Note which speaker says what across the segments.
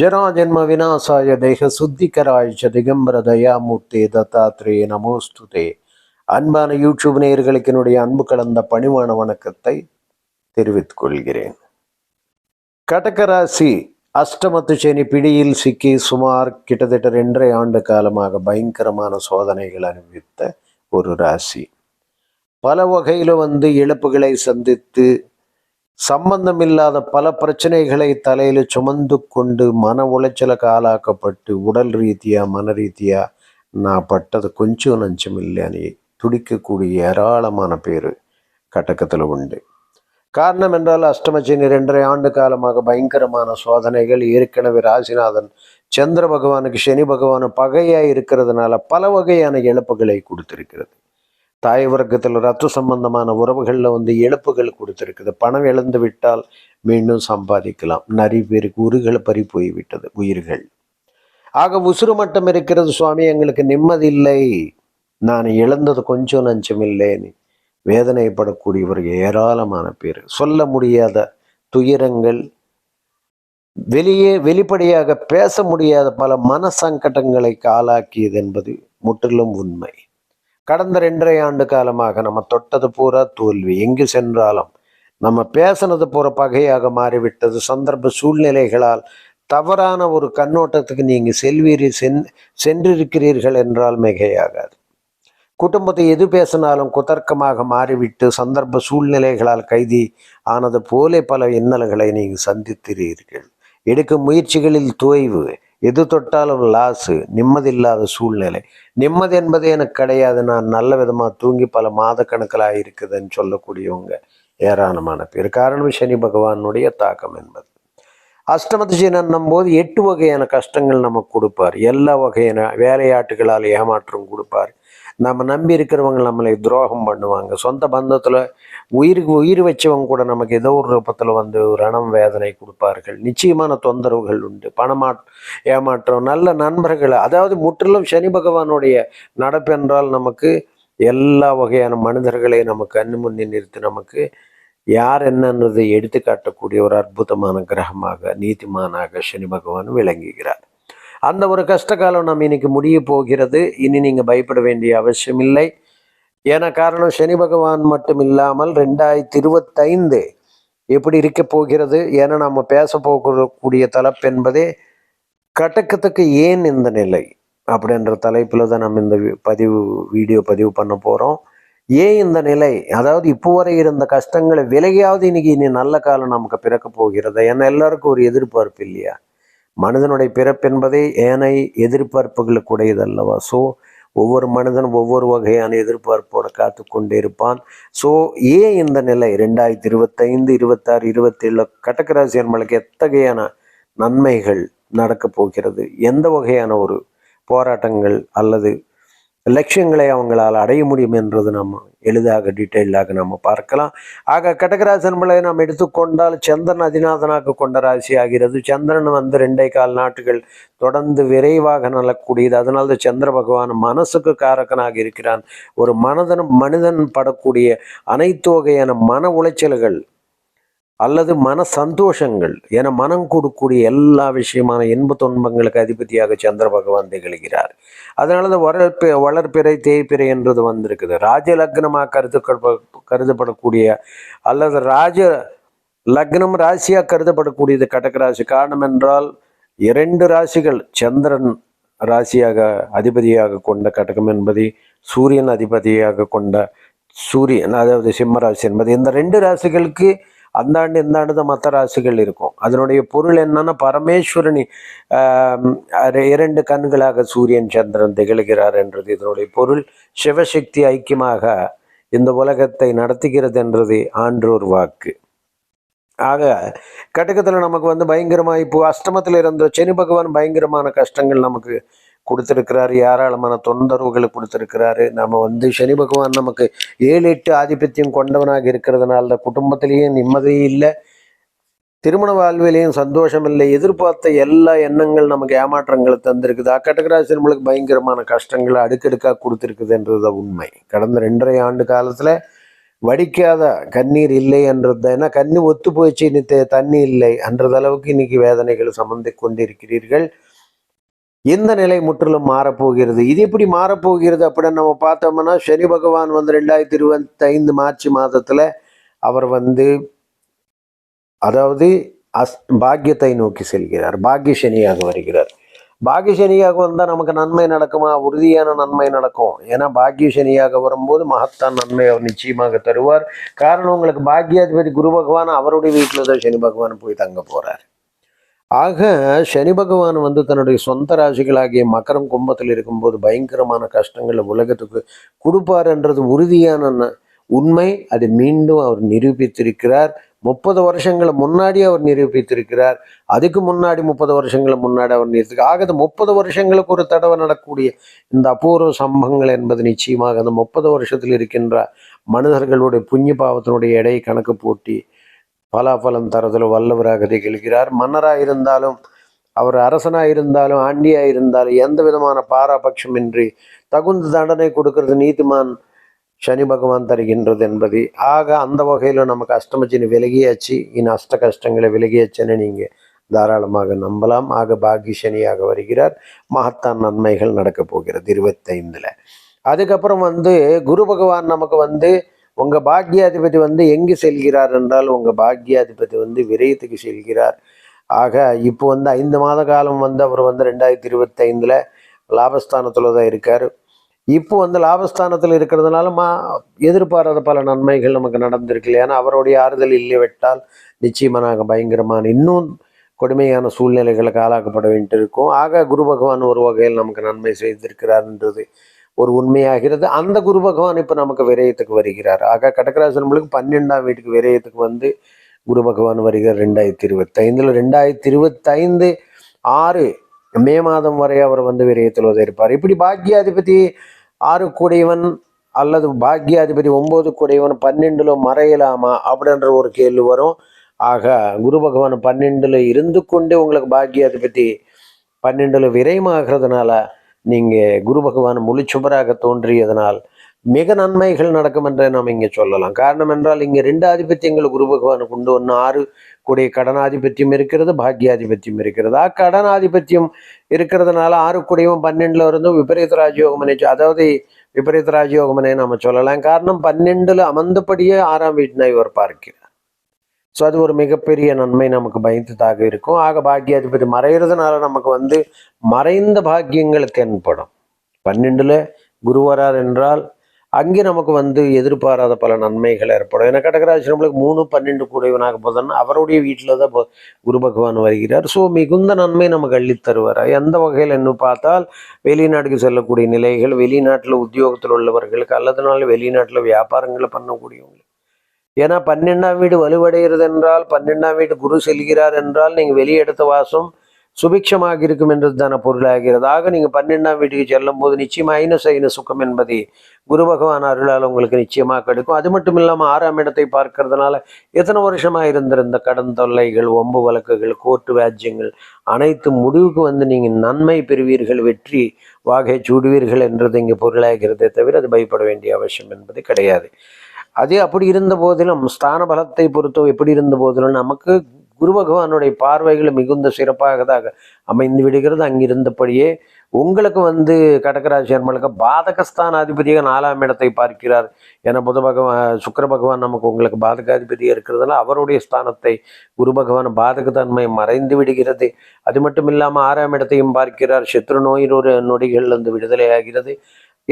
Speaker 1: ஜராஜன்ம விநாசாய தேக சுத்திகராய்ச்ச திகம்பர தயாமூர்த்தி தத்தாத்ரே நமோஸ்துதே. அன்பான யூடியூப் நேயர்களுக்கு என்னுடைய அன்பு கலந்த பணிவான வணக்கத்தை தெரிவித்துக் கொள்கிறேன். கடகராசி அஷ்டமத்து சேனி பிடியில் சிக்கி சுமார் கிட்டத்தட்ட ரெண்டரை ஆண்டு காலமாக பயங்கரமான சோதனைகள் அனுபவித்த ஒரு ராசி. பல வகையில் வந்து இழப்புகளை சந்தித்து சம்பந்தமில்லாத பல பிரச்சனைகளை தலையில் சுமந்து கொண்டு மன உளைச்சலுக்கு ஆளாக்கப்பட்டு உடல் ரீதியாக மன ரீதியாக நான் பட்டது கொஞ்சம் நஞ்சம் இல்லைன்னு துடிக்கக்கூடிய ஏராளமான பேர் கட்டக்கத்தில் உண்டு. காரணம் என்றால் அஷ்டமச்சினி ரெண்டரை ஆண்டு காலமாக பயங்கரமான சோதனைகள். ஏற்கனவே ராசிநாதன் சந்திர பகவானுக்கு சனி பகவான் பகையாக இருக்கிறதுனால பல வகையான இழப்புகளை கொடுத்திருக்கிறது. தாய் வர்க்கத்தில் ரத்த சம்பந்தமான உறவுகளில் வந்து இழப்புகள் கொடுத்துருக்குது. பணம் இழந்து விட்டால் மீண்டும் சம்பாதிக்கலாம். நிறைய பேருக்கு உருகளை பறி போய்விட்டது உயிர்கள். ஆக உசுறு மட்டம் இருக்கிறது சுவாமி எங்களுக்கு நிம்மதி இல்லை நான் இழந்தது கொஞ்சம் நஞ்சம் இல்லைன்னு வேதனைப்படக்கூடியவர் ஏராளமான பேர். சொல்ல முடியாத துயரங்கள் வெளியே வெளிப்படையாக பேச முடியாத பல மன சங்கடங்களை ஆளாக்கியது என்பது முற்றிலும் உண்மை. கடந்த ரெண்டரை ஆண்டு காலமாக நம்ம தொட்டது பூரா தோல்வி. எங்கு சென்றாலும் நம்ம பேசுனது பூரா பகையாக மாறிவிட்டது. சந்தர்ப்ப சூழ்நிலைகளால் தவறான ஒரு கண்ணோட்டத்துக்கு நீங்க செல்வீரி சென் சென்றிருக்கிறீர்கள் என்றால் மிகையாகாது. குடும்பத்தை எது பேசினாலும் குதர்க்கமாக மாறிவிட்டு சந்தர்ப்ப சூழ்நிலைகளால் கைதி ஆனது போலே பல இன்னல்களை நீங்கள் சந்தித்திருக்கிறீர்கள். எடுக்கும் முயற்சிகளில் தோய்வு எது தொட்டாலும் லாஸு நிம்மதியில்லாத சூழ்நிலை. நிம்மதி என்பதே எனக்கு கிடையாது. நான் நல்ல விதமாக தூங்கி பல மாத கணக்கில் இருக்குதுன்னு சொல்லக்கூடியவங்க ஏராளமான பேர். காரணம் சனி பகவானுடைய தாக்கம் என்பது. அஷ்டமத்து சீனன்னும் போது எட்டு வகையான கஷ்டங்கள் நமக்கு கொடுப்பார். எல்லா வகையான வேலையாட்டுகளால் ஏமாற்றம் கொடுப்பார். நம்ம நம்பி இருக்கிறவங்க நம்மளை துரோகம் பண்ணுவாங்க. சொந்த பந்தத்தில் உயிருக்கு உயிர் வச்சவங்க கூட நமக்கு ஏதோ ஒரு ரூபத்தில் வந்து ரணம் வேதனை கொடுப்பார்கள். நிச்சயமான தொந்தரவுகள் உண்டு. பணமா ஏமாற்றம் நல்ல நண்பர்கள் அதாவது முற்றிலும் சனி பகவானுடைய நடப்பென்றால் நமக்கு எல்லா வகையான மனிதர்களை நமக்கு கண்ணு முன்னே நிறுத்தி நமக்கு யார் என்னன்றதை எடுத்து காட்டக்கூடிய ஒரு அற்புதமான கிரகமாக நீதிமானாக சனி பகவான் விளங்குகிறார். அந்த ஒரு கஷ்ட காலம் நம்ம இன்னைக்கு முடிய போகிறது. இனி நீங்கள் பயப்பட வேண்டிய அவசியம் இல்லை ஏன்னா காரணம் சனி பகவான் மட்டும் இல்லாமல் ரெண்டாயிரத்தி இருபத்தைந்து எப்படி இருக்க போகிறது? ஏன்னா நம்ம பேச போகக்கூடிய தலைப்பு என்பதே கட்டக்கத்துக்கு ஏன் இந்த நிலை? அப்படின்ற தலைப்பில் தான் நம்ம இந்த பதிவு வீடியோ பதிவு பண்ண போகிறோம் ஏன் இந்த நிலை? அதாவது இப்போ வரை இருந்த கஷ்டங்களை விலகியாவது இன்னைக்கு இனி நல்ல காலம் நமக்கு பிறக்க போகிறது? ஏன்னா எல்லாருக்கும் ஒரு எதிர்பார்ப்பு இல்லையா? மனிதனுடைய பிறப்பென்பதே ஏனை எதிர்பார்ப்புகளுக்கு உடையது அல்லவா ஸோ ஒவ்வொரு மனிதனும் ஒவ்வொரு வகையான எதிர்பார்ப்போடு காத்து கொண்டே இருப்பான். ஸோ ஏன் இந்த நிலை? ரெண்டாயிரத்தி இருபத்தைந்து இருபத்தாறு இருபத்தேழு கடகராசி நம்மளுக்கு எத்தகையான நன்மைகள் நடக்கப் போகிறது? எந்த வகையான ஒரு போராட்டங்கள் அல்லது லட்சியங்களை அவங்களால் அடைய முடியும் என்றது நம்ம எளிதாக டீட்டெயிலாக நம்ம பார்க்கலாம். ஆக கடகராசன் நம்மளை நாம் எடுத்துக்கொண்டால் சந்திரன் அதிநாதனாக கொண்ட ராசி ஆகிறது சந்திரன் வந்து ரெண்டே கால் நாட்டுகள் தொடர்ந்து விரைவாக நலக்கூடியது. அதனால சந்திர பகவான் மனசுக்கு காரக்கனாக இருக்கிறான். ஒரு மனதன் மனிதன் படக்கூடிய அனைத்து வகையான மன உளைச்சல்கள் அல்லது மன சந்தோஷங்கள். என மனம் கொடுக்கூடிய எல்லா விஷயமான இன்ப துன்பங்களுக்கு அதிபதியாக சந்திர பகவான் திகழ்கிறார். அதனால தான் வளர்ப்பு வளர்ப்பிறை தேய்ப்பிறை என்றது வந்திருக்குது. ராஜ லக்னமாக கருத்து கருதப்படக்கூடிய அல்லது ராஜ லக்னம் ராசியாக கருதப்படக்கூடியது கடகராசி காரணம் என்றால் இரண்டு ராசிகள் சந்திரன் ராசியாக அதிபதியாக கொண்ட கடகம் என்பதை சூரியன் அதிபதியாக கொண்ட சூரியன் அதாவது சிம்ம ராசி என்பது. இந்த ரெண்டு ராசிகளுக்கு அந்தாண்டு இந்தாண்டு தான் மற்ற ராசிகள் இருக்கும். அதனுடைய பொருள் என்னன்னா பரமேஸ்வரனி இரண்டு கண்களாக சூரியன் சந்திரன் திகழ்கிறார் என்றது இதனுடைய பொருள். சிவசக்தி ஐக்கியமாக இந்த உலகத்தை நடத்துகிறது என்றது ஆன்றோர் வாக்கு. ஆக கட்டகத்தில் நமக்கு வந்து பயங்கரமாக இப்போ அஷ்டமத்தில் இருந்த சனி பகவான் பயங்கரமான கஷ்டங்கள் நமக்கு கொடுத்துருக்கிறாரு ஏராளமான தொந்தரவுகளை கொடுத்துருக்கிறாரு. நம்ம வந்து சனி பகவான் நமக்கு ஏழு எட்டு ஆதிபத்தியம் கொண்டவனாக இருக்கிறதுனால குடும்பத்திலேயும் நிம்மதி இல்லை. திருமண வாழ்விலையும் சந்தோஷம் இல்லை. எதிர்பார்த்த எல்லா எண்ணங்கள் நமக்கு ஏமாற்றங்களை தந்திருக்குது. அக்கட்டகராசி நம்மளுக்கு பயங்கரமான கஷ்டங்களை அடுக்கடுக்காக கொடுத்துருக்குதுன்றது உண்மை. கடந்த ரெண்டரை ஆண்டு காலத்தில் வடிக்காத கண்ணீர் இல்லை என்றது ஏன்னா கண்ணு ஒத்து போயிடுச்சு இன்னைக்கு தண்ணி இல்லை என்றது அளவுக்கு இன்னைக்கு வேதனைகள் சமந்து கொண்டிருக்கிறீர்கள். இந்த நிலை முற்றிலும் மாறப்போகிறது? இது எப்படி மாறப்போகிறது அப்படின்னு நம்ம பார்த்தோம்னா சனி பகவான் வந்து ரெண்டாயிரத்தி இருபத்தி ஐந்து மார்ச் மாதத்துல அவர் வந்து அதாவது அஸ் பாக்கியத்தை நோக்கி செல்கிறார். பாக்கிய சனியாக வருகிறார். பாக்கிய சனியாக வந்தால் நமக்கு நன்மை நடக்குமா? உறுதியான நன்மை நடக்கும். ஏன்னா பாக்கிய சனியாக வரும்போது மகத்தான் நன்மை அவர் நிச்சயமாக தருவார். காரணம் உங்களுக்கு பாக்கியாதிபதி குரு பகவான் அவருடைய வீட்டில் தான் சனி பகவான் போய் தங்க போகிறார் ஆக சனி பகவான் வந்து தன்னுடைய சொந்த ராசிகளாகிய மக்கரம் கும்பத்தில் இருக்கும்போது பயங்கரமான கஷ்டங்களை உலகத்துக்கு கொடுப்பார்ன்றது உறுதியான உண்மை. அது மீண்டும் அவர் நிரூபித்திருக்கிறார். முப்பது வருஷங்களை முன்னாடி அவர் நிரூபித்திருக்கிறார். அதுக்கு முன்னாடி முப்பது வருஷங்களை முன்னாடி அவர் நிறுத்தி ஆக முப்பது வருஷங்களுக்கு ஒரு தடவை நடக்கக்கூடிய இந்த அபூர்வ சம்பவங்கள் என்பது நிச்சயமாக அந்த முப்பது வருஷத்தில் இருக்கின்ற மனிதர்களுடைய புண்ணிய பாவத்தினுடைய எடை கணக்கு போட்டி பலாபலம் தரதில் வல்லவராக திகழ்கிறார். மன்னராக இருந்தாலும் அவர் அரசனாக இருந்தாலும் ஆண்டியாக இருந்தாலும் எந்த விதமான பாராபட்சமின்றி தகுந்த தண்டனை கொடுக்கறது நீதிமான் சனி பகவான் தருகின்றது என்பது. ஆக அந்த வகையில் நமக்கு அஷ்டமச்சினி விலகியாச்சு. இனி அஷ்ட கஷ்டங்களை விலகியாச்சுன்னு நீங்கள் தாராளமாக நம்பலாம். ஆக பாக்கி சனியாக வருகிறார். மகத்தான் நன்மைகள் நடக்கப் போகிறது இருபத்தைந்தில். அதுக்கப்புறம் வந்து குரு பகவான் நமக்கு வந்து உங்கள் பாக்யாதிபதி வந்து எங்கு செல்கிறார் என்றால் உங்கள் பாக்யாதிபதி வந்து விரயத்துக்கு செல்கிறார். ஆக இப்போ வந்து ஐந்து மாத காலம் வந்து அவர் வந்து ரெண்டாயிரத்தி இருபத்தைந்தில் லாபஸ்தானத்தில் தான் இருக்கார். இப்போ வந்து லாபஸ்தானத்தில் இருக்கிறதுனால மா எதிர்பாராத பல நன்மைகள் நமக்கு நடந்திருக்கு ஏன்னா அவருடைய ஆறுதல் இல்லை விட்டால் நிச்சயமாக பயங்கரமான இன்னும் கொடுமையான சூழ்நிலைகளுக்கு ஆளாக்கப்பட வேண்டியிருக்கும். ஆக குரு பகவான் ஒரு வகையில் நமக்கு நன்மை செய்திருக்கிறார்ன்றது ஒரு உண்மையாகிறது. அந்த குரு பகவான் இப்போ நமக்கு விரயத்துக்கு வருகிறார். ஆக கடகராசி நம்மளுக்கு பன்னெண்டாம் வீட்டுக்கு விரயத்துக்கு வந்து குரு பகவான் வருகிறார் ரெண்டாயிரத்தி இருபத்தைந்தில். ரெண்டாயிரத்தி இருபத்தைந்து ஆறு மே மாதம் வரை அவர் வந்து விரயத்தில் இருப்பார் இப்படி பாக்யாதிபதி ஆறு கூடையவன் அல்லது பாக்யாதிபதி ஒம்பது கூடையவன் பன்னெண்டுல மறையலாமா அப்படின்ற ஒரு கேள்வி வரும். ஆக குரு பகவான் பன்னெண்டுல இருந்து கொண்டே உங்களுக்கு பாக்யாதிபதி பன்னெண்டுல விரயமாகிறதுனால நீங்கள் குரு பகவான் முழு சுபராக தோன்றியதனால் மிக நன்மைகள் நடக்கும் என்று நாம் இங்கே சொல்லலாம். காரணம் என்றால் இங்கே ரெண்டு ஆதிபத்தியங்கள் குரு பகவானுக்கு உண்டு. ஒன்று ஆறு கூடிய கடனாதிபத்தியம் இருக்கிறது பாக்கியாதிபத்தியம் இருக்கிறது. ஆ கடனாதிபத்தியம் இருக்கிறதுனால ஆறு கூடியவன் பன்னெண்டுல இருந்தும் விபரீத ராஜயோகம் அதாவது விபரீத ராஜயோகமனை நம்ம சொல்லலாம். காரணம் பன்னெண்டுல அமர்ந்தபடியே ஆறாம் வீட்டினை இவர் பார்க்கிறார். ஸோ அது ஒரு மிகப்பெரிய நன்மை நமக்கு பயந்ததாக இருக்கும். ஆக பாக்கியாதிபதி மறைகிறதுனால நமக்கு வந்து மறைந்த பாக்கியங்கள் தென்படும். பன்னெண்டுல குருவரார் என்றால் அங்கே நமக்கு வந்து எதிர்பாராத பல நன்மைகள் ஏற்படும். ஏன்னா கடகராசி நம்மளுக்கு மூணு பன்னெண்டு கூடையவனாக போதுன்னா அவருடைய வீட்டில் தான் குரு பகவான் வருகிறார். ஸோ மிகுந்த நன்மை நமக்கு அள்ளித் தருவார். எந்த வகையில் என்ன பார்த்தால் வெளிநாட்டுக்கு செல்லக்கூடிய நிலைகள் வெளிநாட்டில் உத்தியோகத்தில் உள்ளவர்களுக்கு அல்லதுனால வெளிநாட்டில் வியாபாரங்களை பண்ணக்கூடியவங்களுக்கு ஏன்னா பன்னெண்டாம் வீடு வலுவடைகிறது என்றால் பன்னெண்டாம் வீடு குரு செல்கிறார் என்றால் நீங்கள் வெளியே எடுத்த வாசம் சுபிக்ஷமாக இருக்கும் என்றதுதான பொருளாகிறது. ஆக நீங்கள் பன்னெண்டாம் வீட்டுக்கு செல்லும் போது நிச்சயம் ஐன சைன சுகம் என்பதை குரு பகவான் அருளால் உங்களுக்கு நிச்சயமாக கிடைக்கும். அது மட்டும் இல்லாமல் ஆறாம் இடத்தை பார்க்கறதுனால எத்தனை வருஷமாக இருந்திருந்த கடன் தொல்லைகள் ஒம்பு வழக்குகள் கோர்ட்டு வியாஜ்யங்கள் அனைத்து முடிவுக்கு வந்து நீங்கள் நன்மை பெறுவீர்கள் வெற்றி வாகை சூடுவீர்கள் என்றது இங்கே பொருளாகிறதே தவிர அது பயப்பட வேண்டிய அவசியம் என்பது கிடையாது. அது அப்படி இருந்த போதிலும் ஸ்தான பலத்தை பொறுத்தோ எப்படி இருந்த போதிலும் நமக்கு குரு பகவானுடைய பார்வைகள் மிகுந்த சிறப்பாகதாக அமைந்து விடுகிறது. அங்கிருந்தபடியே உங்களுக்கு வந்து கடகராசி அன்பர்களுக்கு பாதகஸ்தான அதிபதியாக நாலாம் இடத்தை பார்க்கிறார். என புத பகவான் சுக்கர பகவான் நமக்கு உங்களுக்கு பாதகாதிபதியாக இருக்கிறதுனால அவருடைய ஸ்தானத்தை குரு பகவான் பாதகத்தன்மை மறைந்து விடுகிறது. அது மட்டும் இல்லாமல் ஆறாம் இடத்தையும் பார்க்கிறார். சத்ரு நோயின் ஒரு வந்து விடுதலை ஆகிறது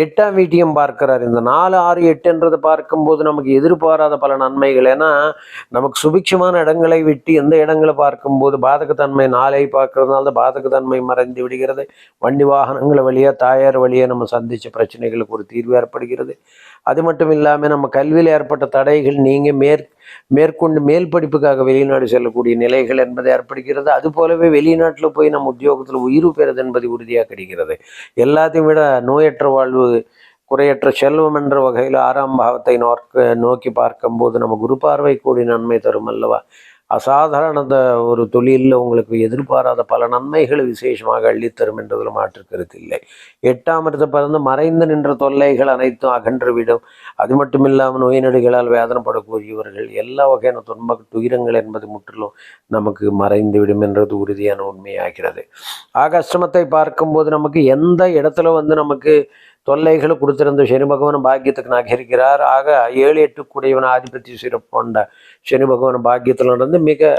Speaker 1: எட்டாம் வீட்டையும் பார்க்கிறார். இந்த நாலு ஆறு எட்டுன்றதை பார்க்கும்போது நமக்கு எதிர்பாராத பல நன்மைகள். ஏன்னா நமக்கு சுபிக்ஷமான இடங்களை விட்டு எந்த இடங்களை பார்க்கும்போது பாதகத்தன்மை நாளை பார்க்கறதுனால தான் பாதகத்தன்மை மறைந்து விடுகிறது. வண்டி வாகனங்கள் வழியாக தாயார் வழியாக நம்ம சந்தித்த பிரச்சனைகளுக்கு ஒரு தீர்வு ஏற்படுகிறது. அது மட்டும் இல்லாமல் நம்ம கல்வியில் ஏற்பட்ட தடைகள் நீங்கள் மேற் மேற்கொண்டு மேல் படிப்புக்காக வெளிநாடு செல்லக்கூடிய நிலைகள் என்பது ஏற்படுகிறது. அது போலவே வெளிநாட்டில் போய் நம்ம உத்தியோகத்தில் உயிர் பெறுது என்பது உறுதியாக கிடைக்கிறது எல்லாத்தையும் விட நோயற்ற வாழ்வு குறையற்ற செல்வம் என்ற வகையில் ஆறாம் பாவத்தை நோக்க நோக்கி பார்க்கும்போது நம்ம குரு பார்வை கூடி நன்மை தரும் அல்லவா? அசாதாரண ஒரு தொழிலில் உங்களுக்கு எதிர்பாராத பல நன்மைகளை விசேஷமாக அள்ளித்தரும் என்றதில் மாற்றுக்கருத்து இல்லை. எட்டாம் இடத்தை பிறந்து மறைந்து நின்ற தொல்லைகள் அனைத்தும் அகன்றுவிடும் அது மட்டும் இல்லாமல் நோய் நொடிகளால் வேதனைப்படக்கூடியவர்கள் எல்லா வகையான துன்ப துயரங்கள் என்பது முற்றிலும் நமக்கு மறைந்து விடும் என்றது உறுதியான உண்மையாகிறது. ஆக அஷ்டமத்தை பார்க்கும்போது நமக்கு எந்த இடத்துல வந்து நமக்கு தொல்லைகளை கொடுத்திருந்த சனி பகவான் பாக்கியத்துக்கு நகரிக்கிறார் ஆக ஏழு எட்டு கூடியவன் ஆதிபத்திய சிறப்பு கொண்ட சனி பகவான் பாக்கியத்தில் நடந்து மிக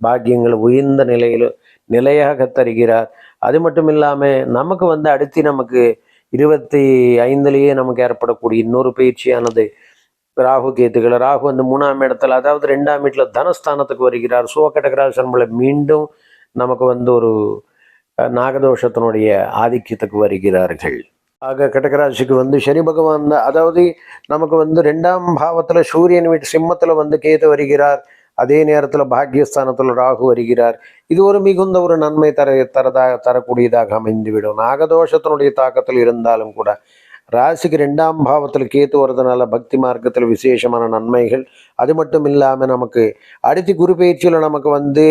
Speaker 1: பாக்கியங்கள் உயர்ந்த நிலையில் நிலையாக தருகிறார். அது மட்டும் இல்லாமல் நமக்கு வந்து அடுத்து நமக்கு இருபத்தி ஐந்துலேயே நமக்கு ஏற்படக்கூடிய இன்னொரு பயிற்சியானது ராகு கேத்துக்கள் ராகு வந்து மூணாம் இடத்துல அதாவது ரெண்டாம் வீட்டில் தனஸ்தானத்துக்கு வருகிறார். சுவக்கடகராசன்மலை மீண்டும் நமக்கு வந்து ஒரு நாகதோஷத்தினுடைய ஆதிக்கத்துக்கு வருகிறார்கள். ஆக கடகராசிக்கு வந்து சனி பகவான் தான் அதாவது நமக்கு வந்து ரெண்டாம் பாவத்தில் சூரியன் வீட்டு சிம்மத்தில் வந்து கேது வருகிறார். அதே நேரத்தில் பாக்யஸ்தானத்தில் ராகு வருகிறார். இது ஒரு மிகுந்த ஒரு நன்மை தர தரதாக தரக்கூடியதாக அமைந்துவிடும். நாகதோஷத்தினுடைய தாக்கத்தில் இருந்தாலும் கூட ராசிக்கு ரெண்டாம் பாவத்தில் கேத்து வர்றதுனால பக்தி மார்க்கத்தில் விசேஷமான நன்மைகள் அது மட்டும் இல்லாமல் நமக்கு அடுத்து குரு பயிற்சியில் நமக்கு வந்து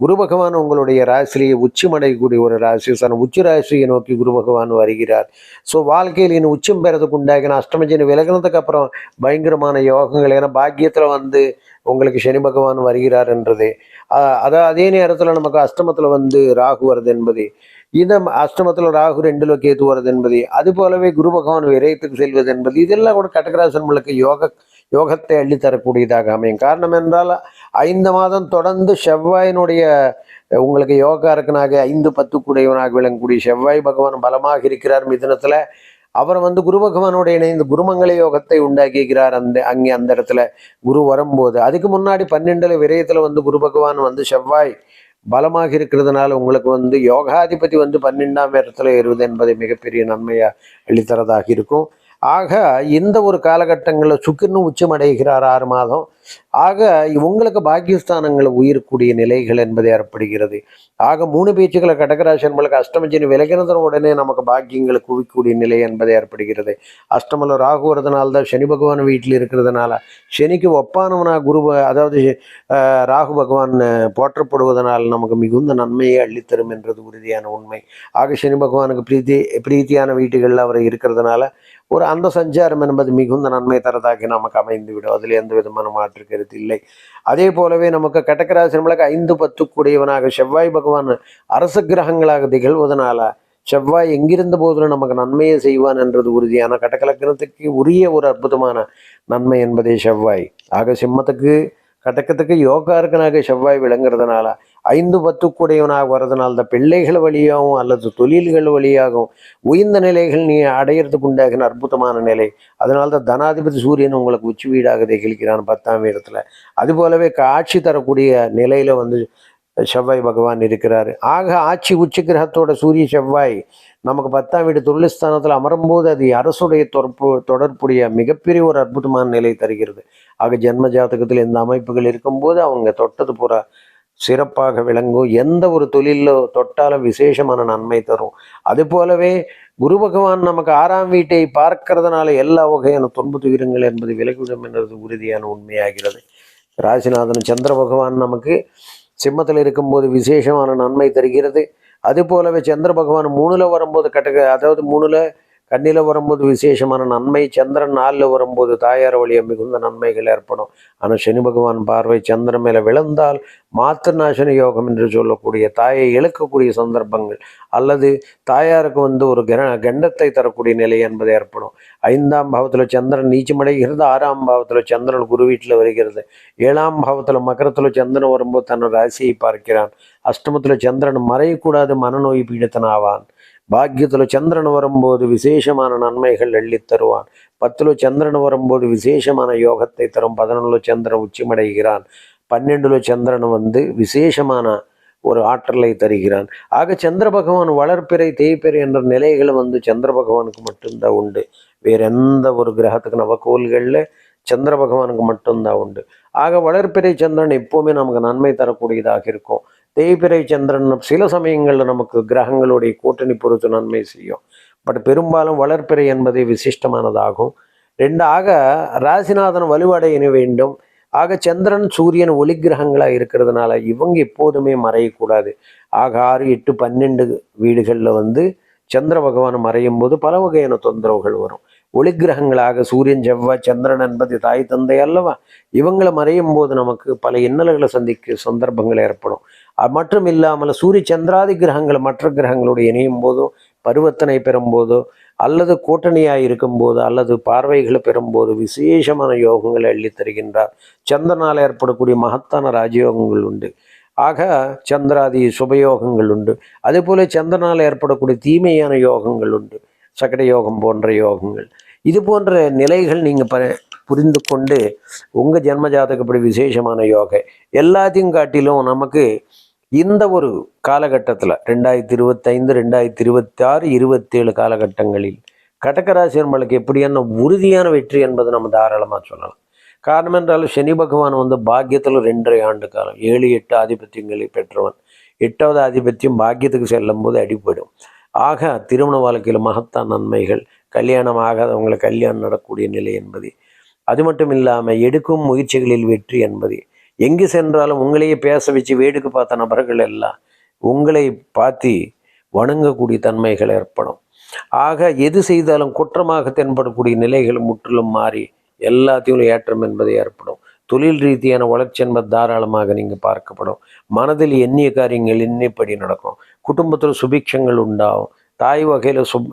Speaker 1: குரு பகவான் உங்களுடைய ராசிலேயே உச்சமடையக்கூடிய ஒரு ராசி. சன உச்ச ராசியை நோக்கி குரு பகவான் வருகிறார். ஸோ வாழ்க்கையில் இன்னும் உச்சம் பெறதுக்கு உண்டாகின அஷ்டமஜின விலகினதுக்கு அப்புறம் பயங்கரமான யோகங்கள். ஏன்னா பாக்கியத்தில் வந்து உங்களுக்கு சனி பகவான் வருகிறார் என்றது. அதாவது அதான் அதே நேரத்தில் நமக்கு அஷ்டமத்தில் வந்து ராகு வருது என்பது. இந்த அஷ்டமத்தில் ராகு ரெண்டுல கேத்து வருது என்பது. அது போலவே குரு பகவான் விரயத்துக்கு செல்வது என்பது. இதெல்லாம் கூட கடகராசன்களுக்கு யோக யோகத்தை அள்ளித்தரக்கூடியதாக அமையும். காரணம் என்றால் ஐந்து மாதம் தொடர்ந்து செவ்வாயினுடைய உங்களுக்கு யோகாரக்கனாக ஐந்து பத்து கூடையவனாக விளங்கக்கூடிய செவ்வாய் பகவான் பலமாக இருக்கிறார் மிதினத்தில். அவர் வந்து குரு பகவானோட இணைந்து குருமங்கள யோகத்தை உண்டாக்கிக்கிறார் அந்த அங்கே அந்த இடத்துல குரு வரும்போது. அதுக்கு முன்னாடி பன்னெண்டுல விரயத்தில் வந்து குரு பகவான் வந்து செவ்வாய் பலமாக இருக்கிறதுனால உங்களுக்கு வந்து யோகாதிபதி வந்து பன்னெண்டாம் இடத்துல இருவது என்பதை மிகப்பெரிய நன்மையா அளித்தரதாக இருக்கும். ஆக இந்த ஒரு காலகட்டங்களில் சுக்கிரனும் உச்சமடைகிறார் ஆறு மாதம். ஆக இவங்களுக்கு பாக்கியஸ்தானங்களை உயிர்க்கூடிய நிலைகள் என்பது ஏற்படுகிறது. ஆக மூணு பேச்சுக்களை கடகராசி நம்மளுக்கு அஷ்டமஜனி விலகினதன் உடனே நமக்கு பாக்கியங்களை குவிக்கக்கூடிய நிலை என்பது ஏற்படுகிறது. அஷ்டமல ராகு வரதுனால தான் சனி பகவான் வீட்டில் இருக்கிறதுனால சனிக்கு ஒப்பானவனா குரு அதாவது ராகு பகவான் போற்றப்படுவதனால் நமக்கு மிகுந்த நன்மையை அள்ளித்தரும் என்றது உறுதியான உண்மை. ஆக சனி பகவானுக்கு பிரீத்தி பிரீத்தியான வீட்டுகளில் அவர் இருக்கிறதுனால ஒரு அந்த சஞ்சாரம் என்பது மிகுந்த நன்மை தரதாக நமக்கு அமைந்து விடும் அதில் எந்த விதமான மாற்றம் கருத்து இல்லை. அதே போலவே நமக்கு கடகராசி ஐந்து பத்து கூடியவனாக செவ்வாய் பகவான் அரச கிரகங்களாக திகழ்வதனால செவ்வாய் எங்கிருந்த போதிலும் நமக்கு நன்மையை செய்வான் என்றது உறுதியான கடகலக்கணத்துக்கு உரிய ஒரு அற்புதமான நன்மை என்பதே செவ்வாய். ஆக சிம்மத்துக்கு கடக்கத்துக்கு யோகாருக்கனாக செவ்வாய் விளங்குறதுனால ஐந்து பத்துக்குடையவனாக கூடையவனாக வர்றதுனால இந்த பிள்ளைகள் வழியாகவும் அல்லது தொழில்கள் வழியாகவும் உயர்ந்த நிலைகள் நீ அடையிறதுக்கு உண்டாகின அற்புதமான நிலை. அதனால தான் தனாதிபதி சூரியன் உங்களுக்கு உச்சி வீடாக திகழ்கிறான் பத்தாம் இடத்துல. அது போலவே காட்சி தரக்கூடிய நிலையில் வந்து செவ்வாய் பகவான் இருக்கிறார். ஆக ஆட்சி உச்ச கிரகத்தோட சூரிய செவ்வாய் நமக்கு பத்தாம் வீடு தொழில்ஸ்தானத்தில் அமரும்போது அது அரசுடைய தொடர்பு தொடர்புடைய மிகப்பெரிய ஒரு அற்புதமான நிலை தருகிறது. ஆக ஜென்ம ஜாதகத்தில் இந்த அமைப்புகள் இருக்கும்போது அவங்க தொட்டது பூரா சிறப்பாக விளங்கும். எந்த ஒரு தொழிலில் தொட்டாலும் விசேஷமான நன்மை தரும். அது போலவே குரு பகவான் நமக்கு ஆறாம் வீட்டை பார்க்கறதுனால எல்லா வகையான துன்பத்து துயரங்கள் என்பது விலகிவிடும் என்பது உறுதியான உண்மையாகிறது. ராசிநாதன் சந்திர பகவான் நமக்கு சிம்மத்தில் இருக்கும்போது விசேஷமான நன்மை தருகிறது. அது போலவே சந்திர பகவான் மூணுல வரும்போது கட்டக அதாவது மூணுல கண்ணில் வரும்போது விசேஷமான நன்மை சந்திரன் நாளில் வரும்போது தாயார் வழியை மிகுந்த நன்மைகள் ஏற்படும். ஆனால் சனி பகவான் பார்வை சந்திரன் மேலே விழுந்தால் மாத்திருநாசன யோகம் என்று சொல்லக்கூடிய தாயை இழக்கக்கூடிய சந்தர்ப்பங்கள் அல்லது தாயாருக்கு வந்து ஒரு கிரண கண்டத்தை தரக்கூடிய நிலை என்பது ஏற்படும். ஐந்தாம் பாவத்தில் சந்திரன் நீச்சமடைகிறது ஆறாம் பாவத்தில் சந்திரன் குரு வீட்டில் வருகிறது. ஏழாம் பாவத்தில் மக்கரத்தில் சந்திரன் வரும்போது தன்னோட ராசியை பார்க்கிறான். அஷ்டமத்தில் சந்திரன் மறையக்கூடாது மனநோய் பீடித்தனாவான். பாக்கியத்தில் சந்திரன் வரும்போது விசேஷமான நன்மைகள் அள்ளித் தருவான். பத்தில் சந்திரன் வரும்போது விசேஷமான யோகத்தை தரும். பதினொன்றில் சந்திரன் உச்சிமடைகிறான். பன்னெண்டுல சந்திரன் வந்து விசேஷமான ஒரு ஆற்றலை தருகிறான். ஆக சந்திர பகவான் வளர்ப்பிறை தேய்ப்பிறை என்ற நிலைகள் வந்து சந்திர பகவானுக்கு மட்டும்தான் உண்டு. வேற எந்த ஒரு கிரகத்துக்கு நவக்கோள்களில் சந்திர பகவானுக்கு மட்டும்தான் உண்டு. ஆக வளர்ப்பிறை சந்திரன் எப்போவுமே நமக்கு நன்மை தரக்கூடியதாக இருக்கும். தேய்பிரை சந்திரன் சில சமயங்களில் நமக்கு கிரகங்களுடைய கூட்டணி பொறுத்து நன்மை செய்யும். பட் பெரும்பாலும் வளர்ப்பிறை என்பதே விசிஷ்டமானதாகும். ரெண்டாக ராசிநாதன் வலுவடைய வேண்டும். ஆக சந்திரன் சூரியன் ஒளி கிரகங்களாக இருக்கிறதுனால இவங்க எப்போதுமே மறையக்கூடாது. ஆக ஆறு எட்டு பன்னெண்டு வீடுகளில் வந்து சந்திர பகவான் மறையும் போது பல வகையான தொந்தரவுகள் வரும். ஒளி கிரகங்களாக சூரியன் செவ்வாய் சந்திரன் என்பது தாய் தந்தை அல்லவா? இவங்களை மறையும் போது நமக்கு பல இன்னல்களை சந்திக்க சந்தர்ப்பங்கள் ஏற்படும். அது மட்டும் இல்லாமல் சூரிய சந்திராதி கிரகங்கள் மற்ற கிரகங்களோடு இணையும் போதோ பருவத்தனை பெறும்போதோ அல்லது கூட்டணியாக இருக்கும்போது அல்லது பார்வைகளை பெறும்போது விசேஷமான யோகங்களை அள்ளித் தருகின்றார். சந்திரனால் ஏற்படக்கூடிய மகத்தான ராஜயோகங்கள் உண்டு. ஆக சந்திராதி சுபயோகங்கள் உண்டு. அதே போல சந்திரனால் ஏற்படக்கூடிய தீமையான யோகங்கள் உண்டு. சகட யோகம் போன்ற யோகங்கள். இது போன்ற நிலைகள் நீங்கள் ப புரிந்து கொண்டு உங்கள் ஜென்ம ஜாதகப்படி விசேஷமான யோகை எல்லாத்தையும் காட்டிலும் நமக்கு இந்த ஒரு காலகட்டத்தில் ரெண்டாயிரத்தி இருபத்தைந்து ரெண்டாயிரத்தி இருபத்தி ஆறு இருபத்தேழு காலகட்டங்களில் கடகராசி நம்மளுக்கு எப்படியான உறுதியான வெற்றி என்பது நம்ம தாராளமாக சொல்லலாம். காரணம் என்றால் சனி பகவான் வந்து பாக்கியத்தில் ரெண்டரை ஆண்டு காலம் ஏழு எட்டு ஆதிபத்தியங்களை பெற்றவன். எட்டாவது ஆதிபத்தியம் பாக்கியத்துக்கு செல்லும் போது அடிபடும் ஆக திருமண வாழ்க்கையில் மகத்தான் நன்மைகள் கல்யாணம் ஆகாதவங்களை கல்யாணம் நடக்கூடிய நிலை என்பது. அது மட்டும் இல்லாமல் எடுக்கும் முயற்சிகளில் வெற்றி என்பது. எங்கு சென்றாலும் உங்களையே பேச வச்சு வேடிக்கை பார்த்த நபர்கள் எல்லாம் உங்களை பார்த்து வணங்கக்கூடிய தன்மைகள் ஏற்படும். ஆக எது செய்தாலும் குற்றமாக தென்படக்கூடிய நிலைகள் முற்றிலும் மாறி எல்லாத்தையும் ஏற்றம் என்பது ஏற்படும். தொழில் ரீதியான வளர்ச்சி என்பது தாராளமாக நீங்கள் பார்க்கப்படும். மனதில் எண்ணிய காரியங்கள் எண்ணிப்படி நடக்கும். குடும்பத்தில் சுபிக்ஷங்கள் உண்டாகும். தாய் வகையில் சுப்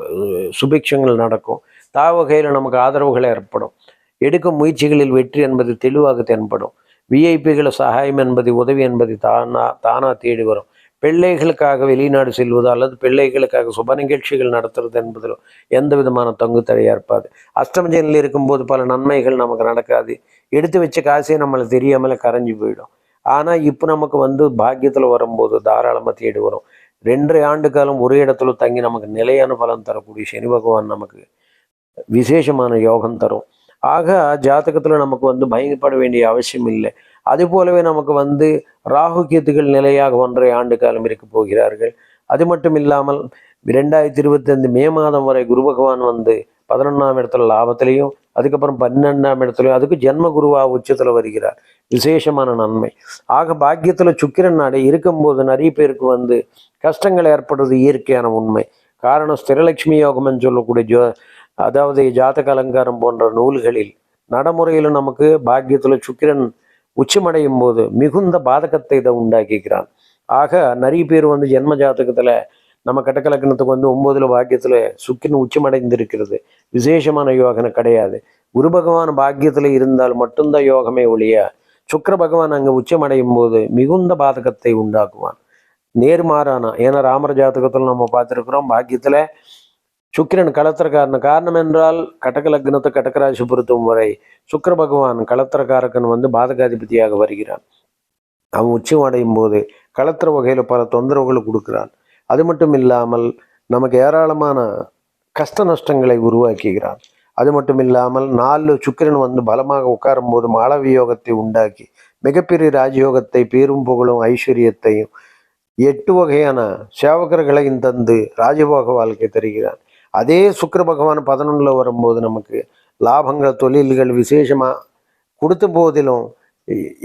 Speaker 1: சுபிக்ஷங்கள் நடக்கும். தாய் வகையில் நமக்கு ஆதரவுகள் ஏற்படும். எடுக்கும் முயற்சிகளில் வெற்றி என்பது தெளிவாக தென்படும். விஐபிகளை சகாயம் என்பது உதவி என்பது தானா தானாக தேடி வரும். பிள்ளைகளுக்காக வெளிநாடு செல்வது அல்லது பிள்ளைகளுக்காக சுப நிகழ்ச்சிகள் நடத்துறது என்பதிலும் எந்த விதமான தங்கு தடையாக இருப்பாது அஷ்டமஜனில் இருக்கும்போது பல நன்மைகள் நமக்கு நடக்காது. எடுத்து வச்ச காசே நம்மளை தெரியாமல கரைஞ்சு போயிடும். ஆனால் இப்போ நமக்கு வந்து பாக்கியத்தில் வரும்போது தாராளமாக தேடி வரும். ரெண்டரை ஆண்டு காலம் ஒரே இடத்துல தங்கி நமக்கு நிலையான பலன் தரக்கூடிய சனி பகவான் நமக்கு விசேஷமான யோகம் தரும். ஆக ஜாதகத்தில் நமக்கு வந்து பயங்கப்பட வேண்டிய அவசியம் இல்லை. அது போலவே நமக்கு வந்து ராகு கேத்துகள் நிலையாக ஒன்றரை ஆண்டு காலம் இருக்க போகிறார்கள். அது மட்டும் இல்லாமல் ரெண்டாயிரத்தி இருபத்தைந்து மே மாதம் வரை குரு பகவான் வந்து பதினொன்றாம் இடத்துல லாபத்திலையும் அதுக்கப்புறம் பன்னெண்டாம் இடத்துலையும் அதுக்கு ஜென்ம குருவா உச்சத்தில் வருகிறார். விசேஷமான நன்மை. ஆக பாக்கியத்தில் சுக்கிரன் நாடு இருக்கும்போது நிறைய பேருக்கு வந்து கஷ்டங்கள் ஏற்படுறது இயற்கையான உண்மை. காரணம் ஸ்திரலட்சுமி யோகம்னு சொல்லக்கூடிய ஜோ அதாவது ஜாதக அலங்காரம் போன்ற நூல்களில் நடைமுறையில் நமக்கு பாக்கியத்தில் சுக்கிரன் உச்சமடையும் போது மிகுந்த பாதகத்தை இதை உண்டாக்கிக்கிறான். ஆக நிறைய பேர் வந்து ஜென்ம ஜாதகத்தில் நம்ம கட்டக்கலக்கணத்துக்கு வந்து ஒன்பதுல பாக்கியத்தில் சுக்கிரன் உச்சமடைந்திருக்கிறது. விசேஷமான யோகனை கிடையாது. குரு பகவான் பாக்கியத்தில் இருந்தால் மட்டும்தான் யோகமே ஒழிய சுக்கர பகவான் அங்கே உச்சமடையும் போது மிகுந்த பாதகத்தை உண்டாக்குவான். நேர்மாறானா ஏன்னா ராமர் ஜாதகத்தில் நம்ம பார்த்துருக்குறோம் பாக்கியத்தில் சுக்கிரன் களத்திரக்காரன் காரணம் என்றால் கடக லக்னத்தை கடகராசி பொருத்தும் வரை சுக்கர பகவான் களத்திரக்காரக்கன் வந்து பாதகாதிபதியாக வருகிறான். அவன் உச்சம் அடையும் போது களத்திர வகையில் பல தொந்தரவுகளை கொடுக்கிறான். அது மட்டும் இல்லாமல் நமக்கு ஏராளமான கஷ்ட நஷ்டங்களை உருவாக்குகிறான் அது மட்டும் இல்லாமல் நாலு சுக்கிரன் வந்து பலமாக உட்காரும் போது மாளவியோகத்தை உண்டாக்கி மிகப்பெரிய ராஜயோகத்தை பேரும் புகழும் ஐஸ்வர்யத்தையும் எட்டு வகையான சேவகர்களையும் தந்து ராஜபோக வாழ்க்கை தருகிறான் அதே சுக்கர பகவான் பதினொன்றில் வரும்போது நமக்கு லாபங்கள் தொழில்கள் விசேஷமாக கொடுத்த போதிலும்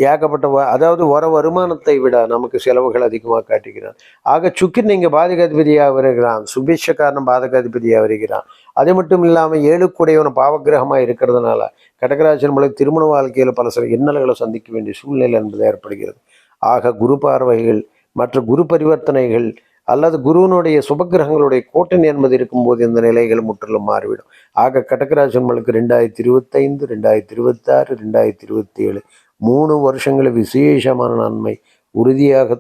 Speaker 1: ஏகப்பட்ட அதாவது வர வருமானத்தை விட நமக்கு செலவுகள் அதிகமாக காட்டுகிறான் ஆக சுக்கி இங்கே பாதகாதிபதியாக வருகிறான். சுபிஷக்காரன் பாதகாதிபதியாக வருகிறான். அது மட்டும் இல்லாமல் ஏழுக்குடையவன பாவகிரகமாக இருக்கிறதுனால கடகராஜன் மலை திருமண வாழ்க்கையில் பல சில இன்னல்களை சந்திக்க வேண்டிய சூழ்நிலை என்பது ஏற்படுகிறது. ஆக குரு பார்வைகள் மற்ற குரு பரிவர்த்தனைகள் அல்லது குருவினுடைய சுபகிரகங்களுடைய கூட்டணி என்பது இருக்கும்போது இந்த நிலைகள் முற்றிலும் மாறிவிடும். ஆக கடகராஜன்மலுக்கு ரெண்டாயிரத்தி இருபத்தைந்து ரெண்டாயிரத்தி இருபத்தாறு ரெண்டாயிரத்தி இருபத்தி ஏழு மூணு வருஷங்களில் விசேஷமான நன்மை உறுதியாக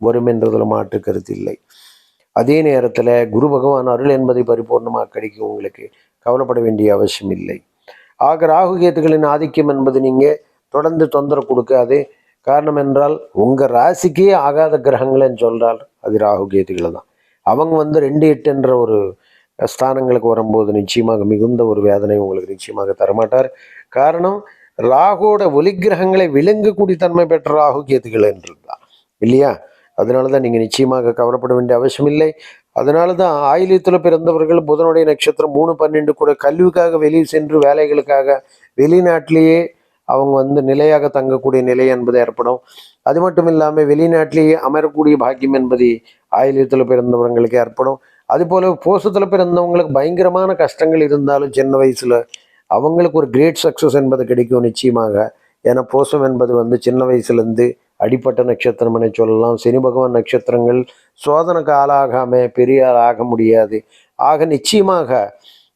Speaker 1: வரும் என்றதில் மாற்று கருத்து இல்லை. அதே நேரத்தில் குரு பகவான் அருள் என்பதை பரிபூர்ணமாக கிடைக்கும் உங்களுக்கு கவலைப்பட வேண்டிய அவசியம் இல்லை. ஆக ராகு கேத்துகளின் ஆதிக்கம் என்பது நீங்கள் தொடர்ந்து தொந்தரவு கொடுக்காது. காரணம் என்றால் உங்கள் ராசிக்கே ஆகாத கிரகங்கள்னு சொல்கிறால் அது ராகுகேத்துகளை தான். அவங்க வந்து ரெண்டு எட்டு என்ற ஒரு ஸ்தானங்களுக்கு வரும்போது நிச்சயமாக மிகுந்த ஒரு வேதனை உங்களுக்கு நிச்சயமாக தரமாட்டார். காரணம் ராகுவோட ஒலி கிரகங்களை விளங்கக்கூடிய தன்மை பெற்ற ராகு கேதுகள் என்றுதான் இல்லையா? அதனால தான் நீங்கள் நிச்சயமாக கவலைப்பட வேண்டிய அவசியம் இல்லை. அதனால தான் ஆயிலியத்தில் பிறந்தவர்கள் புதனுடைய நட்சத்திரம் மூணு பன்னெண்டு கூட கல்விக்காக வெளியே சென்று வேலைகளுக்காக வெளிநாட்டிலேயே அவங்க வந்து நிலையாக தங்கக்கூடிய நிலை என்பது ஏற்படும். அது மட்டும் இல்லாமல் வெளிநாட்டிலேயே அமரக்கூடிய பாக்கியம் என்பது ஆயில்யத்தில் பிறந்தவங்களுக்கு ஏற்படும். அதுபோல போசத்தில் பிறந்தவங்களுக்கு பயங்கரமான கஷ்டங்கள் இருந்தாலும் சின்ன வயசில் அவங்களுக்கு ஒரு கிரேட் சக்ஸஸ் என்பது கிடைக்கும் நிச்சயமாக. ஏன்னா போசம் என்பது வந்து சின்ன வயசுலேருந்து அடிப்பட்ட நட்சத்திரம்னு சொல்லலாம். சனி பகவான் நட்சத்திரங்கள் சோதனைக்கு ஆளாகாம பெரிய ஆக முடியாது. ஆக நிச்சயமாக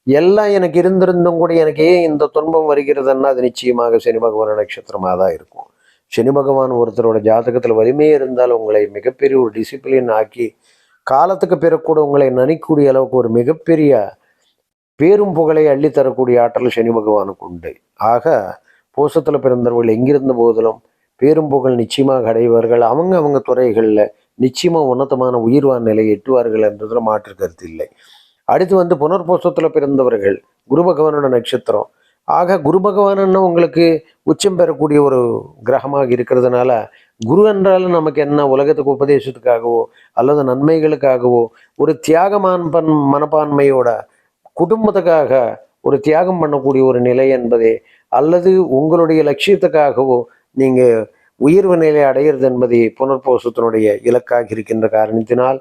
Speaker 1: எல்லாம் எனக்கு இருந்திருந்தும் கூட எனக்கு ஏன் இந்த துன்பம் வருகிறதுன்னா அது நிச்சயமாக சனி பகவான் நட்சத்திரமாக தான் இருக்கும். சனி பகவான் ஒருத்தரோட ஜாதகத்தில் வலிமையே இருந்தால் உங்களை மிகப்பெரிய ஒரு டிசிப்ளின் ஆக்கி காலத்துக்கு பிறகு கூட உங்களை நினைக்கக்கூடிய அளவுக்கு ஒரு மிகப்பெரிய பேரும் புகழை அள்ளித்தரக்கூடிய ஆற்றல் சனி பகவானுக்கு உண்டு. ஆக போசத்தில் பிறந்தவர்கள் எங்கிருந்த போதிலும் பேரும் புகழ் நிச்சயமாக அடைவார்கள். அவங்க அவங்க துறைகளில் நிச்சயமாக உன்னதமான உயிர்வான் நிலையை எட்டுவார்கள் என்றதில் மாற்று கருத்து இல்லை. அடுத்து வந்து புனர்போசத்தில் பிறந்தவர்கள் குரு பகவானோட நட்சத்திரம். ஆக குரு பகவான் உங்களுக்கு உச்சம் பெறக்கூடிய ஒரு கிரகமாக இருக்கிறதுனால குரு என்றாலும் நமக்கு என்ன உலகத்துக்கு உபதேசத்துக்காகவோ அல்லது நன்மைகளுக்காகவோ ஒரு தியாகமான பன் மனப்பான்மையோட குடும்பத்துக்காக ஒரு தியாகம் பண்ணக்கூடிய ஒரு நிலை என்பதே அல்லது உங்களுடைய லட்சியத்துக்காகவோ நீங்கள் உயர்வு நிலை அடையிறது என்பதே புனர்போசத்தினுடைய இலக்காக இருக்கின்ற காரணத்தினால்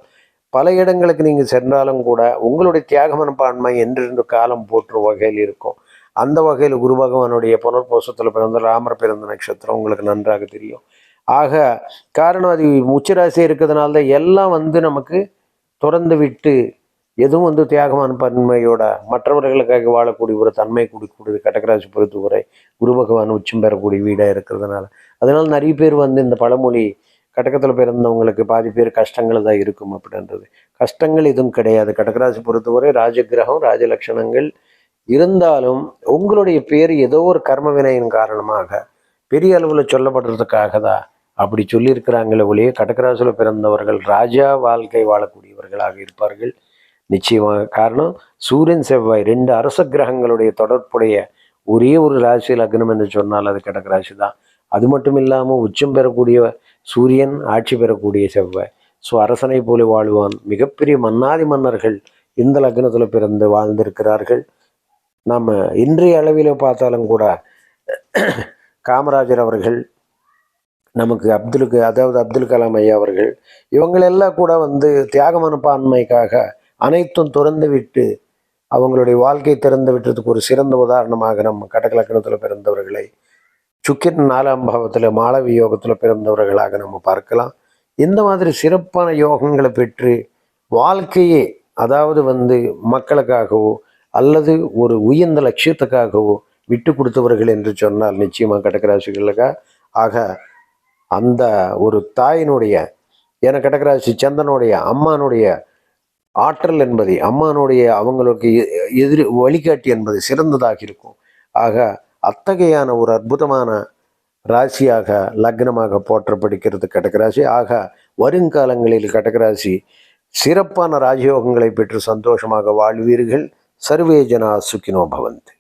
Speaker 1: பல இடங்களுக்கு நீங்கள் சென்றாலும் கூட உங்களுடைய தியாக மனப்பான்மை என்றென்று காலம் போற்றும் வகையில் இருக்கும். அந்த வகையில் குரு பகவானுடைய புனர்போசத்தில் பிறந்த ராமர் பிறந்த நட்சத்திரம் உங்களுக்கு நன்றாக தெரியும். ஆக காரணம் அது உச்சராசி இருக்கிறதுனால தான் எல்லாம் வந்து நமக்கு திறந்து விட்டு எதுவும் வந்து தியாகமான பன்மையோட மற்றவர்களுக்காக வாழக்கூடிய ஒரு தன்மை கொடுக்கக்கூடியது கடகராசி பொறுத்தவரை குரு பகவான் உச்சம் பெறக்கூடிய வீடாக இருக்கிறதுனால. அதனால் நிறைய பேர் வந்து இந்த பழமொழி கடகத்தில் பிறந்தவங்களுக்கு பாதி பேர் கஷ்டங்கள் தான் இருக்கும் அப்படின்றது. கஷ்டங்கள் எதுவும் கிடையாது. கடகராசி பொறுத்தவரை ராஜகிரகம் ராஜலட்சணங்கள் இருந்தாலும் உங்களுடைய பேர் ஏதோ ஒரு கர்ம வினையின் காரணமாக பெரிய அளவில் சொல்லப்படுறதுக்காக தான் அப்படி சொல்லியிருக்கிறாங்களே ஒழிய கடகராசியில் பிறந்தவர்கள் ராஜா வாழ்க்கை வாழக்கூடியவர்களாக இருப்பார்கள். நிச்சயமாக காரணம் சூரியன் செவ்வாய் ரெண்டு அரச கிரகங்களுடைய தொடர்புடைய ஒரே ஒரு ராசி லக்னம் என்று சொன்னால் அது கடக ராசி தான் அது மட்டும் இல்லாமல் உச்சம் பெறக்கூடிய சூரியன் ஆட்சி பெறக்கூடிய செவ்வாய். ஸோ அரசனை போல வாழ்வான் மிகப்பெரிய மன்னாதி மன்னர்கள் இந்த லக்னத்தில் பிறந்து வாழ்ந்திருக்கிறார்கள். நாம் இன்றைய அளவில் பார்த்தாலும் கூட காமராஜர் அவர்கள் நமக்கு அப்துலுக்கு அதாவது அப்துல் கலாம் ஐயா அவர்கள் இவங்களெல்லாம் கூட வந்து தியாக மனப்பான்மைக்காக அனைத்தும் திறந்து விட்டு அவங்களுடைய வாழ்க்கை திறந்து விட்டதுக்கு ஒரு சிறந்த உதாரணமாக நம்ம கடகலக்கணத்தில் பிறந்தவர்களை சுக்கின் நாலாம் பாவத்தில் மாளவி யோகத்தில் பிறந்தவர்களாக நம்ம பார்க்கலாம். இந்த மாதிரி சிறப்பான யோகங்களை பெற்று வாழ்க்கையே அதாவது வந்து மக்களுக்காகவோ அல்லது ஒரு உயர்ந்த லட்சியத்துக்காகவோ விட்டு கொடுத்தவர்கள் என்று சொன்னால் நிச்சயமாக கடகராசிகளுக்கா ஆக அந்த ஒரு தாயினுடைய என கடகராசி சந்தனுடைய அம்மானுடைய ஆற்றல் என்பதை அம்மானுடைய அவங்களுக்கு எ- எதிர் வழிகாட்டி என்பது சிறந்ததாக இருக்கும். ஆக அத்தகையான ஒரு அற்புதமான ராசியாக லக்னமாக போற்றப்படுகிறது கடகராசி. ஆக வருங்காலங்களில் கடகராசி சிறப்பான ராஜயோகங்களை பெற்று சந்தோஷமாக வாழ்வீர்கள். சர்வே ஜனா சுக்கினோ பவந்து.